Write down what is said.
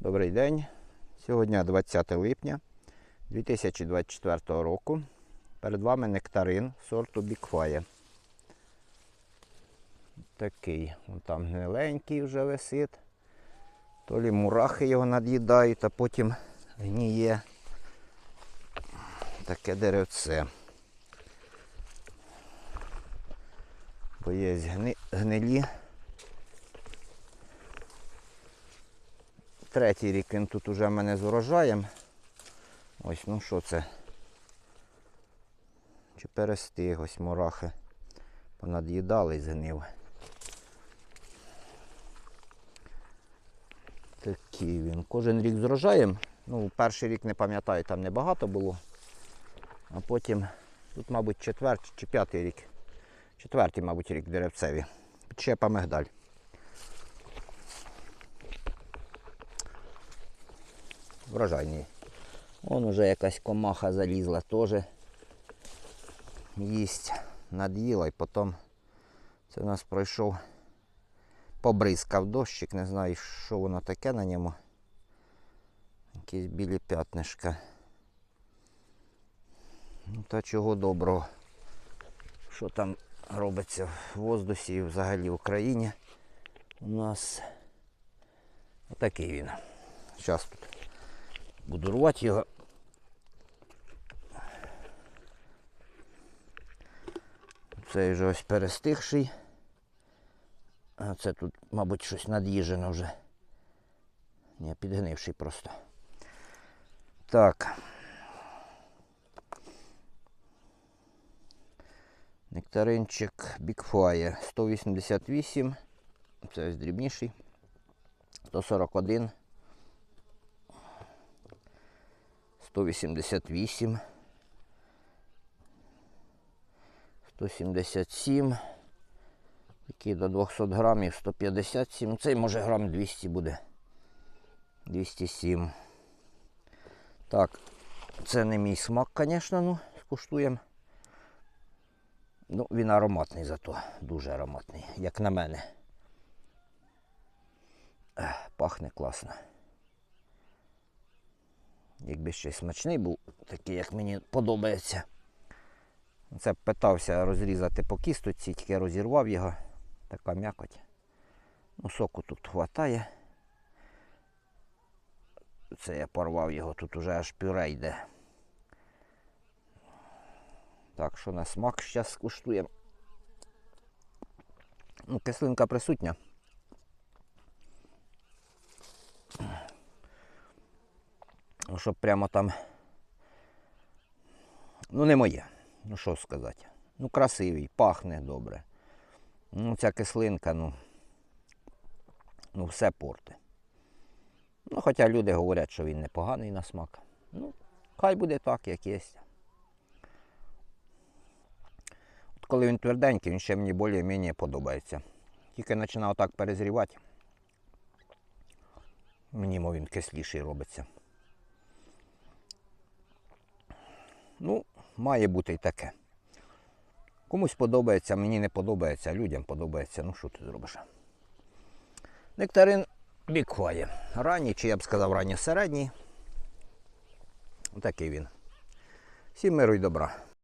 Добрий день. Сьогодні 20 липня 2024 року. Перед вами нектарин сорту Бікфає. Такий. Вон там гниленький вже висить. То лі мурахи його над'їдають, а потім гніє таке деревце. Бо є гни- гнилі. Третій рік він тут уже в мене з урожаєм. Ось, ну що це? Чи перестиг, ось мурахи понад'їдали і згнив. Такий він. Кожен рік з урожаєм. Ну, перший рік не пам'ятаю, там небагато було. А потім, тут, мабуть, четвертий чи п'ятий рік. Четвертий, мабуть, рік деревцеві. Підщепа мигдаль. Врожайний. Вон уже якась комаха залізла теж. Їсть, над'їла і потім це в нас пройшов, побризкав дощик, не знаю, що воно таке на ньому. Якісь білі п'ятнишка. Ну та чого доброго. Що там робиться в воздусі і взагалі в Україні. У нас отакий він. Зараз тут буду рвати його. Цей вже ось перестигший. А це тут, мабуть, щось над'їжено вже. Ні, підгнивший просто. Так. Нектаринчик Бікфає 188. Це ось дрібніший. 141. 188. 177. Такий до 200 грамів 157. Цей може грам 200 буде. 207. Так, це не мій смак, звісно, ну, скуштуємо. Ну, він ароматний зато, дуже ароматний, як на мене. Пахне класно. Якби ще смачний був, такий, як мені подобається. Це питався розрізати по кісточці, тільки розірвав його. Така м'якоть. Ну, соку тут вистачає. Це я порвав його, тут уже аж пюре йде. Так, що на смак зараз скуштуємо. Ну, кислинка присутня. Щоб прямо там. Ну, не моє. Ну, що сказати. Ну, красивий, пахне добре. Ну, ця кислинка, ну. Ну, все порти. Ну, хоча люди говорять, що він непоганий на смак. Ну, хай буде так, як є. От коли він тверденький, він ще мені більш-менш подобається. Тільки починав так перезрівати. Мені мов він кисліший робиться. Ну, має бути і таке. Комусь подобається, мені не подобається, людям подобається. Ну що ти зробиш? Нектарин бікває. Ранній, чи я б сказав ранньо середній. Отакий він. Всім миру й добра.